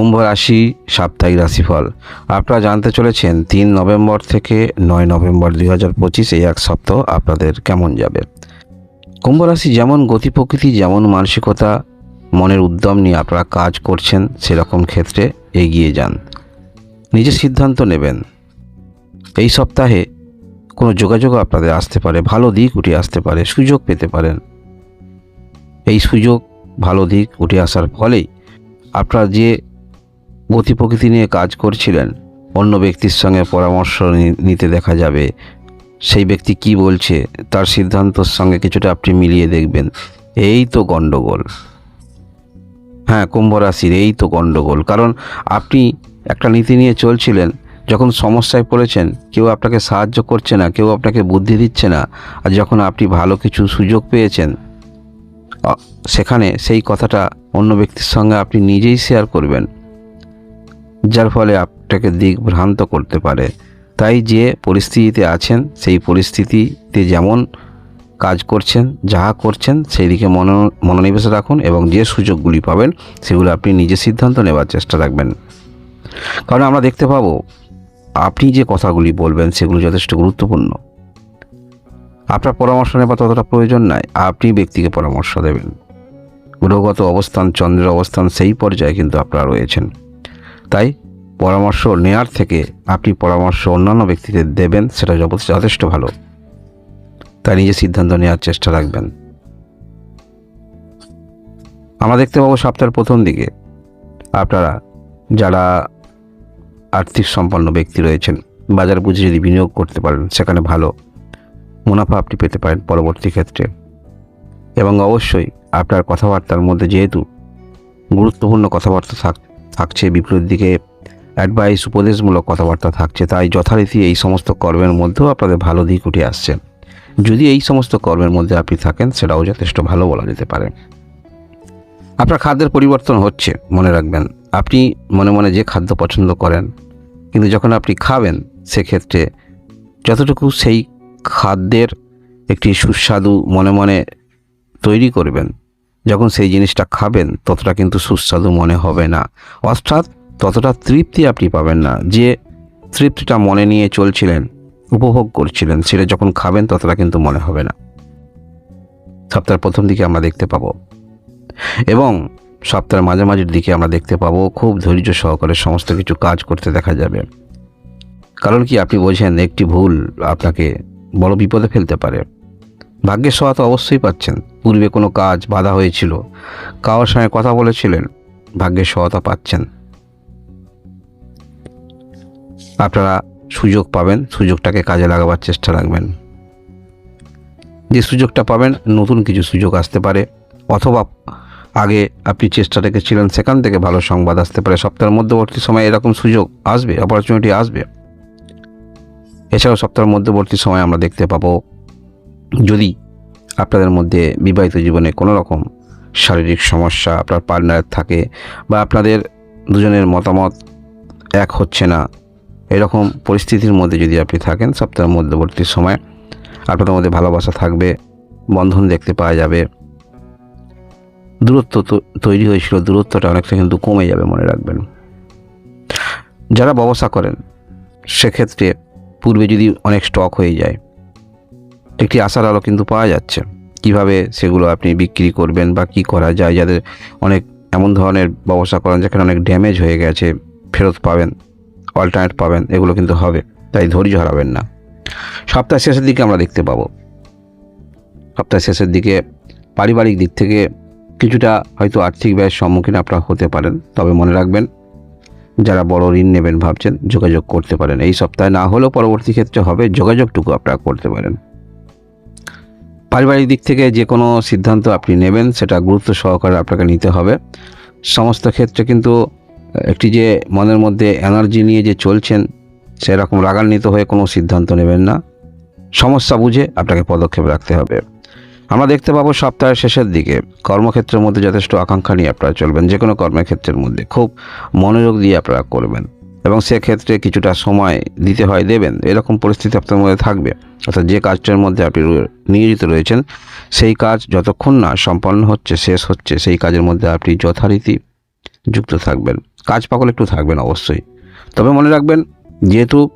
কুম্ভ রাশি, সাপ্তাহিক রাশিফল। আপনারা জানতে চলেছেন তিন নভেম্বর থেকে নয় নভেম্বর দুই হাজার পঁচিশ এই এক সপ্তাহ আপনাদের কেমন যাবে। কুম্ভ রাশি যেমন গতি প্রকৃতি, যেমন মানসিকতা, মনের উদ্যম নিয়ে আপনারা কাজ করছেন সেরকম ক্ষেত্রে এগিয়ে যান। নিজের সিদ্ধান্ত নেবেন। এই সপ্তাহে কোনো যোগাযোগ আপনাদের আসতে পারে, ভালো দিক উঠে আসতে পারে, সুযোগ পেতে পারেন। এই সুযোগ, ভালো দিক উঠে আসার ফলেই আপনারা যে গতি প্রকৃতি নিয়ে কাজ করছিলেন। অন্য ব্যক্তির সঙ্গে পরামর্শ নিতে দেখা যাবে। সেই ব্যক্তি কি বলছে, তার সিদ্ধান্তর সঙ্গে কিছুটা আপনি মিলিয়ে দেখবেন। এই তো গণ্ডগোল। হ্যাঁ কুম্ভ রাশির এই তো গণ্ডগোল। কারণ আপনি একটা নীতি নিয়ে চলছিলেন, যখন সমস্যায় পড়েছেন, কেউ আপনাকে সাহায্য করছে না, কেউ আপনাকে বুদ্ধি দিচ্ছে না, আর যখন আপনি ভালো কিছু সুযোগ পেয়েছেন সেখানে সেই কথাটা অন্য ব্যক্তির সঙ্গে আপনি নিজেই শেয়ার করবেন। যার ফলে আপনাকে দিক ভ্রান্ত করতে পারে। তাই যে পরিস্থিতিতে আছেন, সেই পরিস্থিতিতে যেমন কাজ করছেন, যাহা করছেন সেই দিকে মন, মনোনিবেশ রাখুন এবং যে সুযোগগুলি পাবেন, সেগুলো আপনি নিজে সিদ্ধান্ত নেওয়ার চেষ্টা রাখবেন। কারণ আমরা দেখতে পাবো, আপনি যে কথাগুলি বলবেন, সেগুলো যথেষ্ট গুরুত্বপূর্ণ। আপনার পরামর্শ নেওয়া ততটা প্রয়োজন নাই, আপনি ব্যক্তিকে পরামর্শ দেবেন। গ্রহগত অবস্থান, চন্দ্রের অবস্থান, সেই পর্যায়ে কিন্তু আপনারা রয়েছেন। তাই পরামর্শ নেয়ার থেকে আপনি পরামর্শ অন্যান্য ব্যক্তিদের দেবেন, সেটা যথেষ্ট যথেষ্ট ভালো। তাই নিজে সিদ্ধান্ত নেওয়ার চেষ্টা রাখবেন। আমরা দেখতে পাবো সপ্তাহের প্রথম দিকে আপনারা যারা আর্থিক সম্পন্ন ব্যক্তি রয়েছেন, বাজার বুঝে যদি বিনিয়োগ করতে পারেন, সেখানে ভালো মুনাফা আপনি পেতে পারেন পরবর্তী ক্ষেত্রে। এবং অবশ্যই আপনার কথাবার্তার মধ্যে যেহেতু গুরুত্বপূর্ণ কথাবার্তা থাক থাকছে, বিপরীত দিকে অ্যাডভাইস উপদেশমূলক কথাবার্তা থাকছে। তাই যথারীতি এই সমস্ত কর্মের মধ্যেও আপনাদের ভালো দিক উঠে আসছে। যদি এই সমস্ত কর্মের মধ্যে আপনি থাকেন, সেটাও যথেষ্ট ভালো বলা যেতে পারে। আপনার খাদ্যের পরিবর্তন হচ্ছে, মনে রাখবেন। আপনি মনে মনে যে খাদ্য পছন্দ করেন, কিন্তু যখন আপনি খাবেন, সেক্ষেত্রে যতটুকু সেই খাদ্যের একটি সুস্বাদু মনে মনে তৈরি করবেন যখন সেই জিনিসটা খাবেন, ততটা কিন্তু সুস্বাদু মনে হবে না। অর্থাৎ ততটা তৃপ্তি আপনি পাবেন না। যে তৃপ্তিটা মনে নিয়ে চলছিলেন, উপভোগ করছিলেন, সেটা যখন খাবেন, ততটা কিন্তু মনে হবে না। সপ্তাহের প্রথম দিকে আমরা দেখতে পাবো। এবং সপ্তাহের মাঝামাঝির দিকে আমরা দেখতে পাবো, খুব ধৈর্য সহকারে সমস্ত কিছু কাজ করতে দেখা যাবে। কারণ কি, আপনি বোঝেন, একটি ভুল আপনাকে বড় বিপদে ফেলতে পারে। ভাগ্যের সহায়তা অবশ্যই পাচ্ছেন। পূর্বে কোনো কাজ বাধা হয়েছিল। কারোর সঙ্গে কথা বলেছিলেন, ভাগ্যের সহায়তা পাচ্ছেন। আপনারা সুযোগ পাবেন, সুযোগটাকে কাজে লাগাবার চেষ্টা রাখবেন। যে সুযোগটা পাবেন, নতুন কিছু সুযোগ আসতে পারে, অথবা আগে আপনি চেষ্টা রেখেছিলেন, সেখান থেকে ভালো সংবাদ আসতে পারে। সপ্তাহের মধ্যবর্তী সময়ে এরকম সুযোগ আসবে অপরচুনিটি আসবে। এছাড়াও সপ্তাহের মধ্যবর্তী সময় আমরা দেখতে পাবো যদি আপনাদের মধ্যে বিবাহিত জীবনে কোনো রকম শারীরিক সমস্যা আপনার পার্টনার থাকে বা আপনাদের দুজনের মতামত এক হচ্ছে না, এরকম পরিস্থিতির মধ্যে যদি আপনি থাকেন, সপ্তাহের মধ্যবর্তী সময় আপনাদের মধ্যে ভালোবাসা থাকবে, বন্ধন দেখতে পাওয়া যাবে, দূরত্ব তৈরি হয়েছিল, দূরত্বটা অনেকটা কিন্তু কমে যাবে মনে রাখবেন। যারা ব্যবসা করেন, সেক্ষেত্রে পূর্বে যদি অনেক স্টক হয়ে যায় একটি আশার আলো কিন্তু পাওয়া যাচ্ছে। কীভাবে সেগুলো আপনি বিক্রি করবেন বা কি করা যায়, যাদের অনেক এমন ধরনের ব্যবসা করেন যেখানে অনেক ড্যামেজ হয়ে গেছে, ফেরত পাবেন অল্টারনেট পাবেন, এগুলো কিন্তু হবে। তাই ধৈর্য হারাবেন না। সপ্তাহের শেষের দিকে আমরা দেখতে পাবো। সপ্তাহের শেষের দিকে পারিবারিক দিক থেকে কিছুটা হয়তো আর্থিক ব্যয়ের সম্মুখীন আপনারা হতে পারেন, তবে মনে রাখবেন, যারা বড় ঋণ নেবেন ভাবছেন, যোগাযোগ করতে পারেন। এই সপ্তাহে না হলেও পরবর্তী ক্ষেত্রে হবে, যোগাযোগটুকু আপনারা করতে পারেন। পারিবারিক দিক থেকে যে কোনো সিদ্ধান্ত আপনি নেবেন, সেটা গুরুত্ব সহকারে আপনাকে নিতে হবে। সমস্ত ক্ষেত্রে কিন্তু, একটি যে মনের মধ্যে এনার্জি নিয়ে যে চলছেন, সেরকম রাগান্বিত হয়ে কোনো সিদ্ধান্ত নেবেন না। সমস্যা বুঝে আপনাকে পদক্ষেপ রাখতে হবে। আমরা দেখতে পাবো সপ্তাহের শেষের দিকে, কর্মক্ষেত্রের মধ্যে যথেষ্ট আকাঙ্ক্ষা নিয়ে আপনারা চলবেন যে কোনো কর্মক্ষেত্রের মধ্যে। খুব মনোযোগ দিয়ে আপনারা করবেন। এবং সেক্ষেত্রে কিছুটা সময় দিতে হয় দেবেন। এরকম পরিস্থিতি আপনার মধ্যে থাকবে। অর্থাৎ যে কাজটার মধ্যে আপনি নিয়োজিত রয়েছেন, সেই কাজ যতক্ষণ না সম্পন্ন হচ্ছে, শেষ হচ্ছে, সেই কাজের মধ্যে আপনি যথারীতি যুক্ত থাকবেন। কাজ পাগল একটু থাকবেন অবশ্যই। তবে মনে রাখবেন, যেহেতু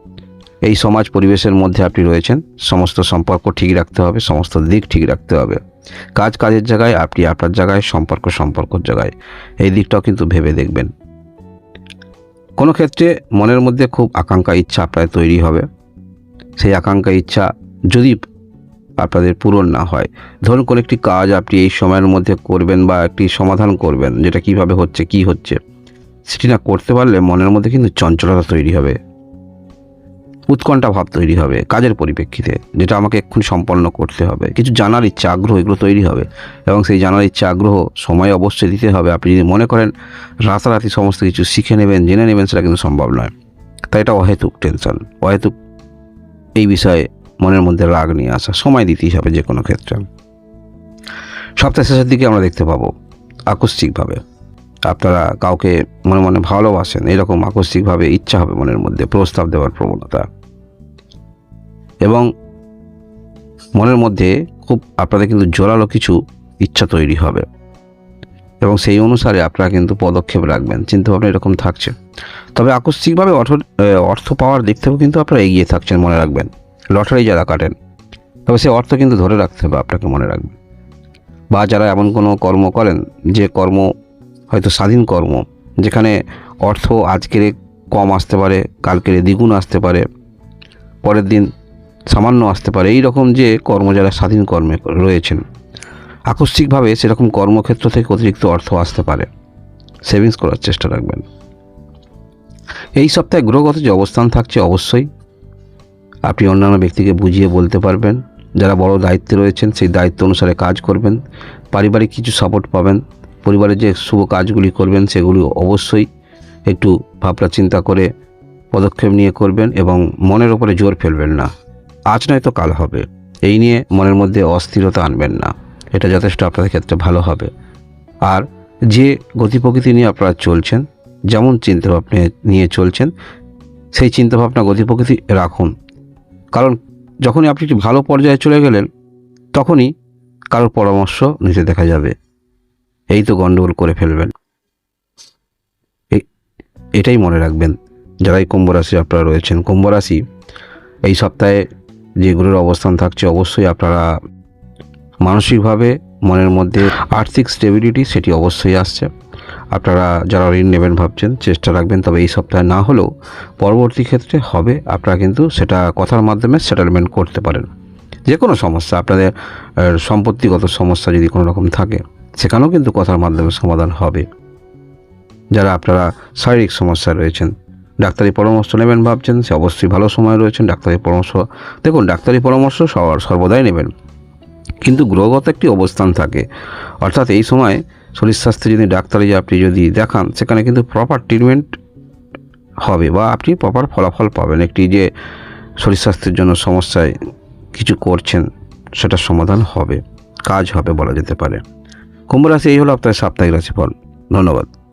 এই সমাজ পরিবেশের মধ্যে আপনি রয়েছেন, সমস্ত সম্পর্ক ঠিক রাখতে হবে, সমস্ত দিক ঠিক রাখতে হবে। কাজ কাজের জায়গায়, আপনি আপনার জায়গায়, সম্পর্ক সম্পর্কর জায়গায়। এই দিকটাও কিন্তু ভেবে দেখবেন। কোনো ক্ষেত্রে মনের মধ্যে খুব আকাঙ্ক্ষা ইচ্ছা আপনার তৈরি হবে। সেই আকাঙ্ক্ষা ইচ্ছা যদি আপনাদের পূরণ না হয়, ধরুন কোনো একটি কাজ আপনি এই সময়ের মধ্যে করবেন বা একটি সমাধান করবেন, যেটা কীভাবে হচ্ছে, কি হচ্ছে, সেটি না করতে পারলে মনের মধ্যে কিন্তু চঞ্চলতা তৈরি হবে। উৎকণ্ঠা ভাব তৈরি হবে কাজের পরিপ্রেক্ষিতে, যেটা আমাকে এক্ষুনি সম্পন্ন করতে হবে। কিছু জানার ইচ্ছা, আগ্রহ এগুলো তৈরি হবে এবং সেই জানার ইচ্ছা, আগ্রহ সময় অবশ্যই দিতে হবে। আপনি যদি মনে করেন রাতারাতি সমস্ত কিছু শিখে নেবেন, জেনে নেবেন, সেটা কিন্তু সম্ভব নয়। তাই এটা অহেতুক টেনশন অহেতুক এই বিষয়ে মনের মধ্যে রাগ নিয়ে আসা, সময় দিতেই হবে যে কোনো ক্ষেত্রে। সপ্তাহ শেষের দিকে আমরা দেখতে পাবো, আকস্মিকভাবে। আপনারা কাউকে মনে মনে ভালোবাসেন, এরকম আকস্মিকভাবে ইচ্ছা হবে মনের মধ্যে, প্রস্তাব দেওয়ার প্রবণতা। এবং মনের মধ্যে খুব আপনাদের কিন্তু জোরালো কিছু ইচ্ছা তৈরি হবে। এবং সেই অনুসারে আপনারা কিন্তু পদক্ষেপ রাখবেন, চিন্তাভাবনা এরকম থাকছে। তবে আকস্মিকভাবে অর্থ অর্থ পাওয়ার দিক থেকেও কিন্তু আপনারা এগিয়ে থাকছেন মনে রাখবেন। লটারি যারা কাটেন, তবে সেই অর্থ কিন্তু ধরে রাখতে হবে, আপনাকে মনে রাখবেন। বা যারা এমন কোনো কর্ম করেন, যে কর্ম হয়তো স্বাধীন কর্ম, যেখানে অর্থ আজকের কম আসতে পারে, কালকের দ্বিগুণ আসতে পারে, পরের দিন সামান্য আসতে পারে। এই রকম যে কর্ম যারা স্বাধীন কর্মে রয়েছেন, আকস্মিকভাবে সেরকম কর্মক্ষেত্র থেকে অতিরিক্ত অর্থ আসতে পারে। সেভিংস করার চেষ্টা রাখবেন। এই সপ্তাহে গ্রহগত যে অবস্থান থাকছে অবশ্যই আপনি অন্যান্য ব্যক্তিকে বুঝিয়ে বলতে পারবেন। যারা বড় দায়িত্বে রয়েছেন, সেই দায়িত্ব অনুসারে কাজ করবেন। পারিবারিক কিছু সাপোর্ট পাবেন। পরিবারের যে শুভ কাজগুলি করবেন সেগুলি অবশ্যই একটু ভাবনা চিন্তা করে পদক্ষেপ নিয়ে করবেন এবং মনের ওপরে জোর ফেলবেন না। আজ নয় তো কাল হবে। এই নিয়ে মনের মধ্যে অস্থিরতা আনবেন না। এটা যথেষ্ট আপনাদের ক্ষেত্রে ভালো হবে। আর যে গতি প্রকৃতি নিয়ে আপনারা চলছেন, যেমন চিন্তাভাবনা নিয়ে চলছেন, সেই চিন্তাভাবনা গতি প্রকৃতি রাখুন। কারণ যখনই আপনি একটি ভালো পর্যায়ে চলে গেলেন, তখনই কারোর পরামর্শ নিতে দেখা যাবে। এই তো গণ্ডগোল করে ফেলবেন। এটাই মনে রাখবেন। যারাই কুম্ভ রাশি আপনারা রয়েছেন কুম্ভ রাশি এই সপ্তাহে যেগুলোর অবস্থান থাকছে, অবশ্যই আপনারা মানসিকভাবে মনের মধ্যে আর্থিক স্টেবিলিটি সেটি অবশ্যই আসছে। আপনারা যারা ঋণ নেবেন ভাবছেন, চেষ্টা রাখবেন, তবে এই সপ্তাহে না হলেও পরবর্তী ক্ষেত্রে হবে। আপনারা কিন্তু সেটা কথার মাধ্যমে সেটেলমেন্ট করতে পারেন। যে কোনো সমস্যা, আপনাদের সম্পত্তিগত সমস্যা যদি কোনো রকম থাকে। সেখানেও কিন্তু কথার মাধ্যমে সমাধান হবে। যারা আপনারা শারীরিক সমস্যা রয়েছেন, ডাক্তারি পরামর্শ নেবেন ভাবছেন, সে অবশ্যই ভালো সময় রয়েছেন, ডাক্তারি পরামর্শ, দেখুন, ডাক্তারি পরামর্শ সবার সর্বদাই নেবেন। কিন্তু গ্রহগত একটি অবস্থান থাকে। অর্থাৎ এই সময় শরীর স্বাস্থ্যে যদি ডাক্তারি আপনি যদি দেখান, সেখানে কিন্তু প্রপার ট্রিটমেন্ট হবে বা আপনি প্রপার ফলাফল পাবেন। একটি যে শরীর স্বাস্থ্যের জন্য সমস্যায় কিছু করছেন, সেটার সমাধান হবে, কাজ হবে বলা যেতে পারে। কুম্ভ রাশি এই হলো আপনার সাপ্তাহিক রাশিফল। ধন্যবাদ।